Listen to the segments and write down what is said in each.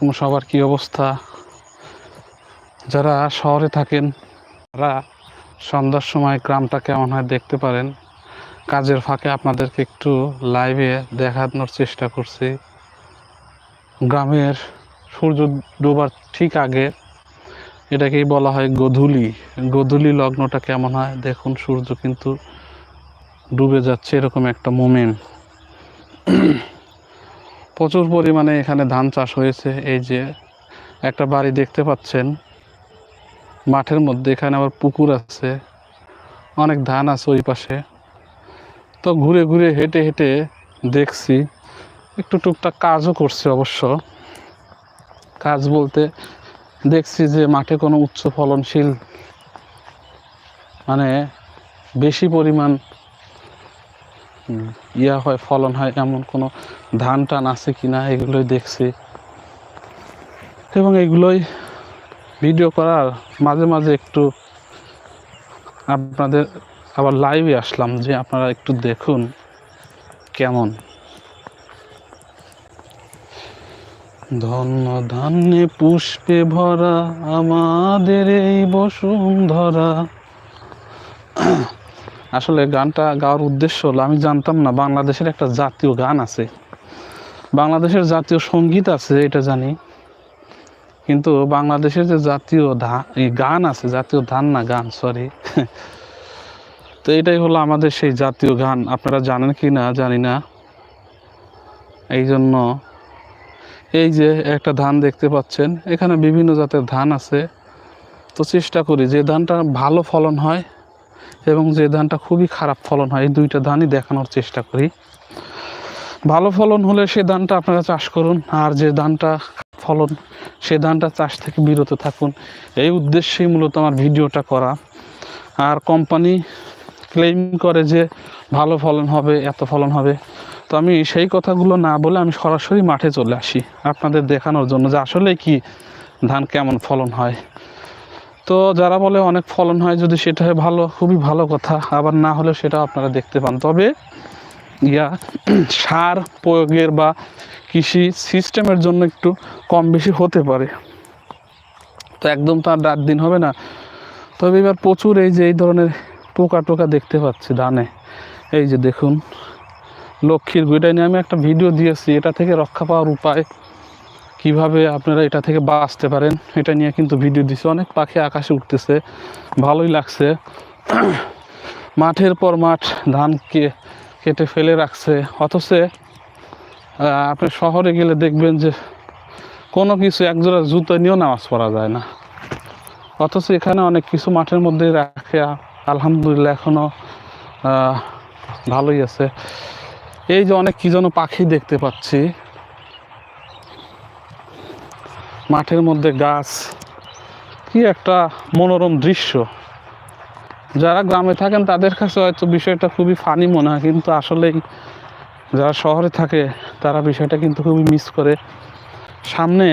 আলাইকুম সবার কি অবস্থা? যারা শহরে থাকেন, তারা সন্ধ্যার সময় গ্রামটা কেমন হয় দেখতে পারেন। কাজের ফাঁকে আপনাদেরকে একটু লাইভে দেখানোর চেষ্টা করছি। গ্রামের সূর্য ডোবার ঠিক আগে এটাকেই বলা হয় গোধূলি। গোধূলি লগ্নটা কেমন হয়? দেখুন, সূর্য কিন্তু ডুবে যাচ্ছে, এরকম একটা মোমেন্ট প্রচুর পরিমাণে এখানে ধান চাষ হয়েছে। এই যে একটা বাড়ি দেখতে পাচ্ছেন। মাঠের মধ্যে এখানে আবার পুকুর আছে। অনেক ধান আছে ওই পাশে। তো ঘুরে ঘুরে হেঁটে হেঁটে দেখছি। একটু টুকটাক কাজও করছে অবশ্য। কাজ বলতে দেখছি যে মাঠে কোনো উচ্চ ফলনশীল মানে বেশি পরিমাণ ইয়া হয়, ফলন হয়, এমন কোনো ধান টান আছে কি না, এগুলোই দেখছি। এবং এগুলোই ভিডিও করার মাঝে মাঝে একটু আপনাদের আবার লাইভে আসলাম যে আপনারা একটু দেখুন কেমন। ধন্য ধান্যে পুষ্পে ভরা আমাদের এই বসুন্ধরা। আসলে গানটা গাওয়ার উদ্দেশ্য হলো, আমি জানতাম না বাংলাদেশের একটা জাতীয় গান আছে। বাংলাদেশের জাতীয় সংগীত আছে, এটা জানি। কিন্তু বাংলাদেশের যে জাতীয় গান আছে, জাতীয় ধান না গান সরি তো এটাই হলো আমাদের সেই জাতীয় গান। আপনারা জানেন কি না, জানি না। এই জন্য এই যে একটা ধান দেখতে পাচ্ছেন, এখানে বিভিন্ন জাতের ধান আছে। তো চেষ্টা করি, যে ধানটা ভালো ফলন হয় এবং যে ধানটা খুবই খারাপ ফলন হয়, এই দুইটা ধানই দেখানোর চেষ্টা করি। ভালো ফলন হলে সে ধানটা আপনারা চাষ করুন, আর যে ধানটা ফলন, সে ধানটা চাষ থেকে বিরত থাকুন। এই উদ্দেশ্যেই মূলত আমার ভিডিওটা করা। আর কোম্পানি ক্লেম করে যে ভালো ফলন হবে, এত ফলন হবে। তো আমি সেই কথাগুলো না বলে আমি সরাসরি মাঠে চলে আসি, আপনাদের দেখানোর জন্য যে আসলে কি ধান কেমন ফলন হয়। তো যারা বলে অনেক ফলন হয়, যদি সেটা ভালো, খুবই ভালো কথা। আবার না হলে সেটা আপনারা দেখতে পান। তবে, ইয়া, সার প্রয়োগের বা কৃষি সিস্টেমের জন্য একটু কম বেশি হতে পারে। তো একদম তো আর রাত দিন হবে না। তবে এবার প্রচুর এই যে, এই ধরনের পোকা টোকা দেখতে পাচ্ছি ধানে। এই যে দেখুন, লক্ষ্মীর গুইটা নিয়ে আমি একটা ভিডিও দিয়েছি। এটা থেকে রক্ষা পাওয়ার উপায় কীভাবে আপনারা এটা থেকে বাঁচতে পারেন, এটা নিয়ে কিন্তু ভিডিও দিছে। অনেক পাখি আকাশে উঠতেছে, ভালোই লাগছে। মাঠের পর মাঠ ধানকে কেটে ফেলে রাখছে। অথচ আপনি শহরে গেলে দেখবেন যে কোনো কিছু একজোড়া জুতো নিয়েও নামাজ পড়া যায় না। অথচ এখানে অনেক কিছু মাঠের মধ্যে রাখে। আলহামদুলিল্লাহ এখনও ভালোই আছে। এই যে অনেক কী যেন পাখি দেখতে পাচ্ছি। মাঠের মধ্যে গাছ। কি একটা মনোরম দৃশ্য। যারা গ্রামে থাকেন, তাদের কাছে হয়তো বিষয়টা খুবই ফানি মনে হয়, কিন্তু আসলেই যারা শহরে থাকে, তারা বিষয়টা কিন্তু খুবই মিস করে। সামনে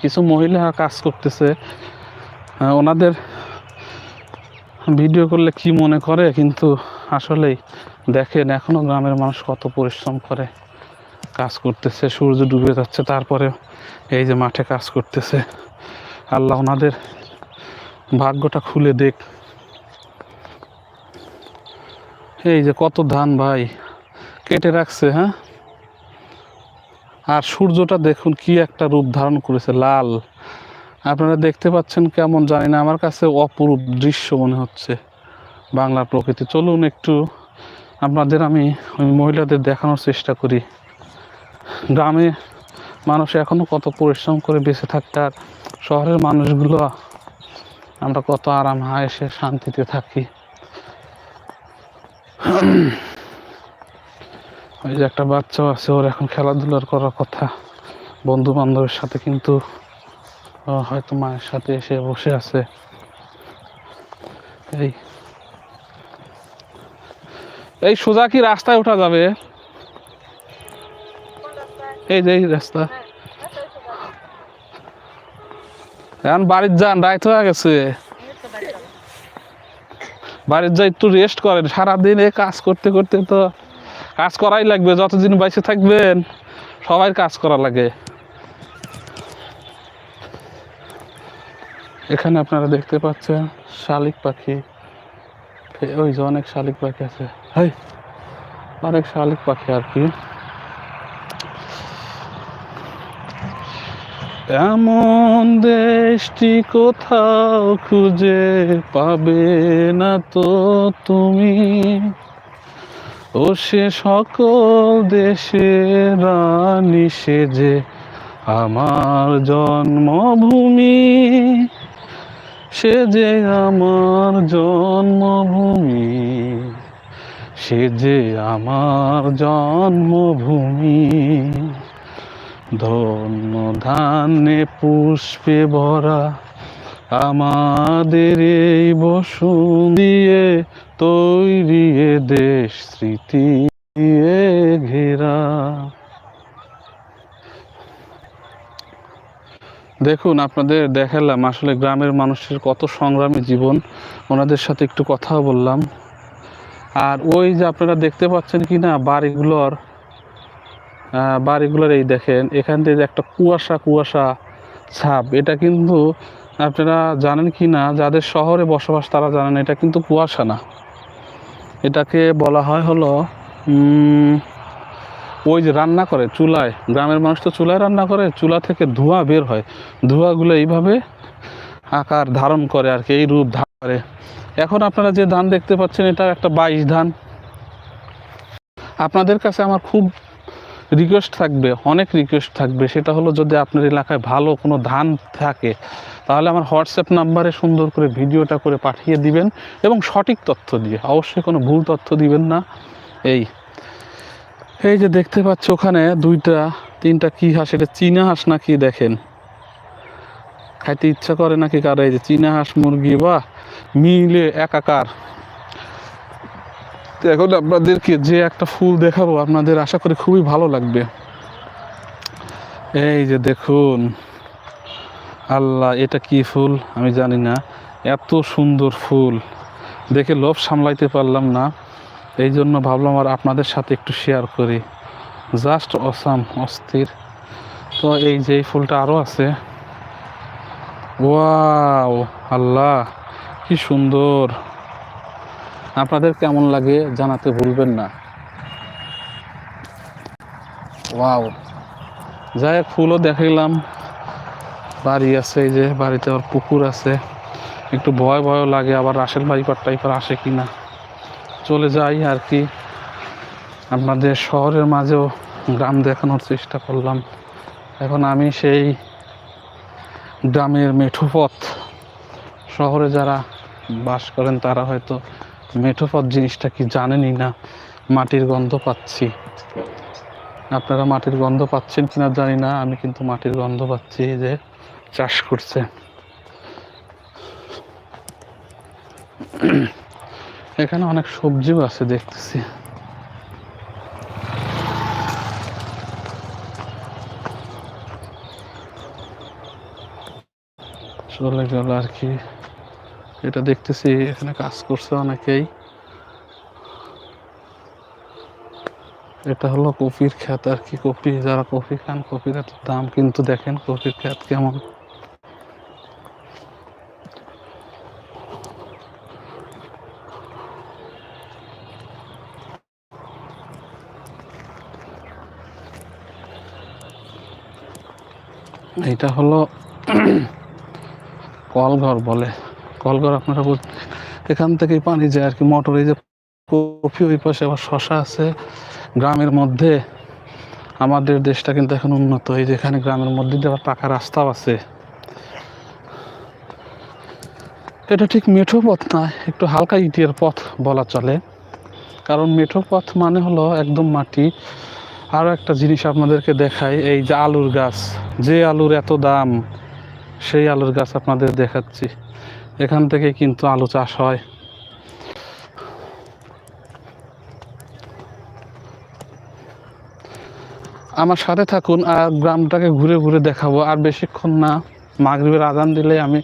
কিছু মহিলা কাজ করতেছে। ওনাদের ভিডিও করলে কি মনে করে, কিন্তু আসলেই দেখেন এখনও গ্রামের মানুষ কত পরিশ্রম করে। কাজ করতেছে, সূর্য ডুবে যাচ্ছে, তারপরে এই যে মাঠে কাজ করতেছে। আল্লাহ ওনাদের ভাগ্যটা খুলে দেখ। এই যে কত ধান ভাই, কেটে রাখছে হ্যাঁ? আর সূর্যটা দেখুন কি একটা রূপ ধারণ করেছে, লাল। আপনারা দেখতে পাচ্ছেন কেমন জানি না, আমার কাছে অপরূপ দৃশ্য মনে হচ্ছে বাংলার প্রকৃতি। চলুন একটু আপনাদের আমি ওই মহিলাদের দেখানোর চেষ্টা করি। গ্রামে মানুষ এখনও কত পরিশ্রম করে বেঁচে থাকতে আর শহরের মানুষগুলো, আমরা কত আরাম হায়েসে শান্তিতে থাকি। ওই যে একটা বাচ্চা আছে, ওর এখন খেলাধুলার করার কথা। বন্ধু বান্ধবের সাথে কিন্তু হয়তো মায়ের সাথে এসে বসে আছে। এই। এই সোজা কি রাস্তায় ওঠা যাবে? এই যে, এই রাস্তা। এখন বাড়ির যান রাইত হয়ে গেছে। বাড়ির একটু রেস্ট করেন। সারাদিন এ কাজ করতে করতে তো কাজ করাই লাগবে। যতদিন বাইসে থাকবেন, সবাই কাজ করা লাগে। এখানে আপনারা দেখতে পাচ্ছেন শালিক পাখি। ওই যে অনেক শালিক পাখি আছে। অনেক শালিক পাখি আর কি। এমন দেশটি কোথাও খুঁজে পাবে না তো তুমি? ও সে সকল দেশের রানী সেজে আমার জন্মভূমি। সে যে আমার জন্মভূমি। সে যে আমার জন্মভূমি। ধন্য ধান্যে পুষ্পে ভরা আমাদের এই বসুন দিয়ে তৈরি দেশ স্মৃতি দিয়ে ঘেরা। দেখুন, আপনাদের দেখালাম আসলে গ্রামের মানুষের কত সংগ্রামী জীবন। ওনাদের সাথে একটু কথাও বললাম। আর ওই যে আপনারা দেখতে পাচ্ছেন কি না বাড়িগুলোর বাড়িগুলোর এই দেখেন, এখান থেকে একটা কুয়াশা কুয়াশা ছাপ, এটা কিন্তু আপনারা জানেন কি না, যাদের শহরে বসবাস তারা জানেন, এটা কিন্তু কুয়াশা না। এটাকে বলা হয় হলো ওই যে রান্না করে, চুলায়। গ্রামের মানুষ তো চুলায় রান্না করে, চুলা থেকে ধোঁয়া বের হয়। ধোঁয়াগুলো এইভাবে আকার ধারণ করে আর কি, এই রূপ ধারণ করে। এখন আপনারা যে ধান দেখতে পাচ্ছেন এটা একটা বাইশ ধান। আপনাদের কাছে আমার খুব রিকোয়েস্ট থাকবে, অনেক রিকোয়েস্ট থাকবে। সেটা হলো যদি আপনার এলাকায় ভালো কোনো ধান থাকে, তাহলে আমার হোয়াটসঅ্যাপ নাম্বারে সুন্দর করে ভিডিওটা করে পাঠিয়ে দিবেন এবং সঠিক তথ্য দিয়ে, অবশ্যই কোনো ভুল তথ্য দিবেন না। এই এই যে দেখতে পাচ্ছ ওখানে দুইটা, তিনটা কি হাঁস, এটা চীনা হাঁস নাকি দেখেন? খাইতে ইচ্ছা করে নাকি কারও? এই যে চীনা হাঁস, মুরগি বা মিলে একাকার। তো এখন আপনাদেরকে যে একটা ফুল দেখাবো, আপনাদের আশা করি খুবই ভালো লাগবে। এই যে দেখুন, আল্লাহ, এটা কি ফুল? আমি জানি না। এত সুন্দর ফুল। দেখে লোভ সামলাইতে পারলাম না। এই জন্য ভাবলাম আর আপনাদের সাথে একটু শেয়ার করি। জাস্ট অসাম অস্থির। তো এই যে এই ফুলটা আরও আছে। ওয়াও আল্লাহ, কি সুন্দর। আপনাদের কেমন লাগে জানাতে ভুলবেন না। ওয়াও। যাই হোক, ফুলও দেখাইলাম। বাড়ি আছে, এই যে বাড়িতে আবার পুকুর আছে। একটু ভয় ভয়ও লাগে, আবার রাসেল ভাইপার টাইপার আসে কি না চলে যাই আর কি। আপনাদের শহরের মাঝেও গ্রাম দেখানোর চেষ্টা করলাম। এখন আমি সেই গ্রামের মেঠো পথ। শহরে যারা বাস করেন, তারা হয়তো মেঠো পথ জিনিসটা কি জানেনই না? মাটির গন্ধ পাচ্ছি। আপনারা মাটির গন্ধ পাচ্ছেন কিনা জানি না, আমি কিন্তু মাটির গন্ধ পাচ্ছি যে চাষ করছে। এখানে অনেক সবজিও আছে দেখতেছি। চলে গেল আর কি। এটা দেখতেছি, এখানে কাজ করছে অনেকেই। এটা হলো কপির ক্ষেত আর কি কপি যারা কপি খান কপির দাম কিন্তু দেখেন কপির ক্ষেত কেমন। এটা হলো কলঘর বলে। কলঘর আপনারা বুঝ- এখান থেকেই পানি যায় আর কি। মোটর এই যে কফি ওই পাশে আবার শশা আছে। গ্রামের মধ্যে, আমাদের দেশটা কিন্তু এখন উন্নত। এই যেখানে গ্রামের মধ্যে দিয়ে আবার পাকা রাস্তাও আছে। এটা ঠিক মেঠো পথ না, একটু হালকা ইটের পথ বলা চলে। কারণ মেঠো পথ মানে হলো একদম মাটি। আরও একটা জিনিস আপনাদেরকে দেখাই, এই যে আলুর গাছ। যে আলুর এত দাম, সেই আলুর গাছ আপনাদের দেখাচ্ছি। এখান থেকে কিন্তু আলু চাষ হয়। আমার সাথে থাকুন আর গ্রামটাকে ঘুরে ঘুরে দেখাবো। আর বেশিক্ষণ না, মাগরিবের আদান দিলে আমি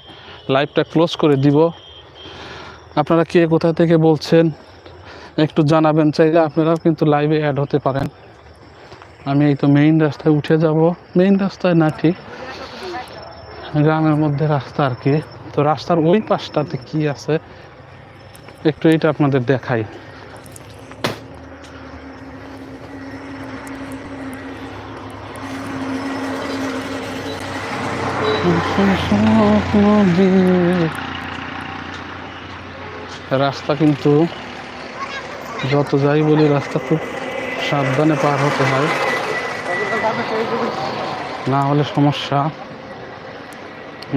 লাইভটা ক্লোজ করে দিব। আপনারা কে কোথা থেকে বলছেন একটু জানাবেন, চাইলে আপনারাও কিন্তু লাইভে অ্যাড হতে পারেন। আমি এই তো মেইন রাস্তায় উঠে যাব। মেইন রাস্তায় না, ঠিক। গ্রামের মধ্যে রাস্তা আর কি। তো রাস্তার ওই পাশটাতে কি আছে? একটু এটা আপনাদের দেখাই। রাস্তা কিন্তু যত যাই বলি, রাস্তা খুব সাবধানে পার হতে হয়। না হলে সমস্যা।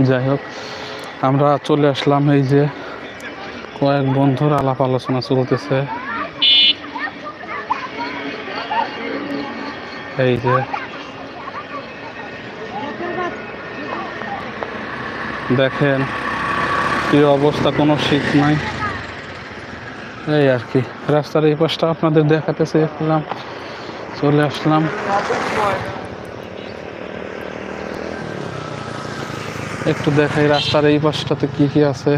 যাই হোক আমরা চলে আসলাম এই যে কয়েক বন্ধুর আলাপ আলোচনা চলতেছে। এই যে দেখেন কি অবস্থা, কোনো শীত নাই। এই আর কি, রাস্তার এই পাশটা আপনাদের দেখাতে চেয়েছিলাম। চলে আসলাম। একটু দেখাই রাস্তার এই পাশটাতে কি কি আছে।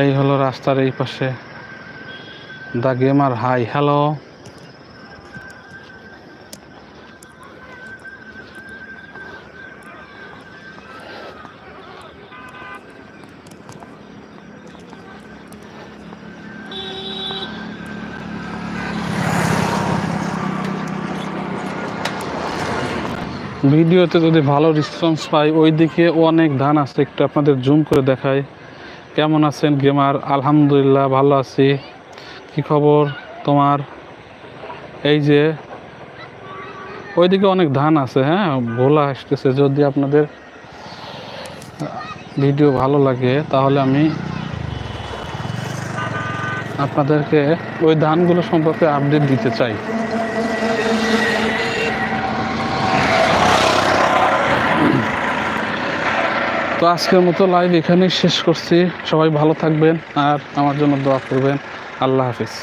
এই হলো রাস্তার এই পাশে। The Gamer hi, hello. ভিডিওতে যদি ভালো রেসপন্স পাই, ওইদিকে অনেক ধান আছে, একটু আপনাদের জুম করে দেখাই। কেমন আছেন গেমার আলহামদুলিল্লাহ, ভালো আছি। কি খবর তোমার? এই যে, ওইদিকে অনেক ধান আছে হ্যাঁ? ভোলা আসতেছে, যদি আপনাদের ভিডিও ভালো লাগে, তাহলে আমি আপনাদেরকে ওই ধানগুলো সম্পর্কে আপডেট দিতে চাই। তো আজকের মতো লাইভ এখানেই শেষ করছি। সবাই ভালো থাকবেন আর আমার জন্য দোয়া করবেন। আল্লাহ হাফিজ।